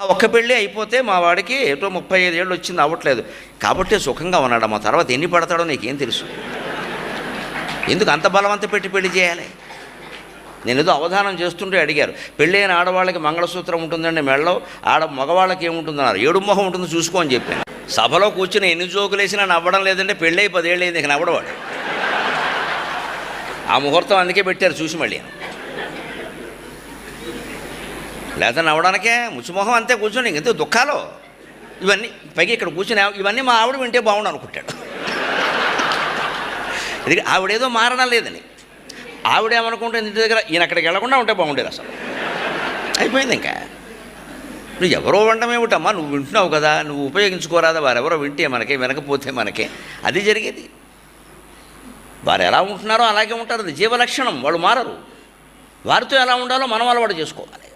ఆ ఒక్క పెళ్ళి అయిపోతే మా వాడికి ఏటో ముప్పై ఐదు ఏళ్ళు వచ్చింది అవ్వట్లేదు. కాబట్టి సుఖంగా ఉన్నాడు మా తర్వాత ఎన్ని పడతాడో నీకేం తెలుసు. ఎందుకు అంత బలవంత పెట్టి పెళ్ళి చేయాలి? నేను ఏదో అవధానం చేస్తుంటే అడిగారు. పెళ్ళైన ఆడవాళ్ళకి మంగళసూత్రం ఉంటుందండి మెళ్ళలో ఆడ మగవాళ్ళకి ఏముంటుందన్నారు. ఏడు మొహం ఉంటుంది చూసుకో అని చెప్పాను. సభలో కూర్చుని ఎన్ని జోకులు వేసినా నవ్వడం లేదంటే పెళ్ళై పదేళ్ళు అయింది ఇక నవ్వడవాడు ఆ ముహూర్తం అందుకే పెట్టారు చూసి మళ్ళీ. లేదా నవ్వడానికే ముచ్చుమొహం అంతే కూర్చొని ఇంకంతే దుఃఖాలు? ఇవన్నీ పైకి ఇక్కడ కూర్చుని ఇవన్నీ మా ఆవిడ వింటే బాగుండు అనుకుంటాడు. ఇది ఆవిడేదో మారడం లేదని. ఆవిడేమనుకుంటే ఇంటి దగ్గర ఈయన అక్కడికి వెళ్ళకుండా ఉంటే బాగుండేది అసలు. అయిపోయింది ఇంకా. నువ్వు ఎవరో వండడం ఏమిటమ్మా? నువ్వు వింటున్నావు కదా. నువ్వు ఉపయోగించుకోరాదా? వారెవరో వింటే మనకే వినకపోతే మనకే. అది జరిగేది. వారు ఎలా ఉంటున్నారో అలాగే ఉంటారు. అది జీవలక్షణం. వాళ్ళు మారరు. వారితో ఎలా ఉండాలో మనం అలవాటు చేసుకోవాలి.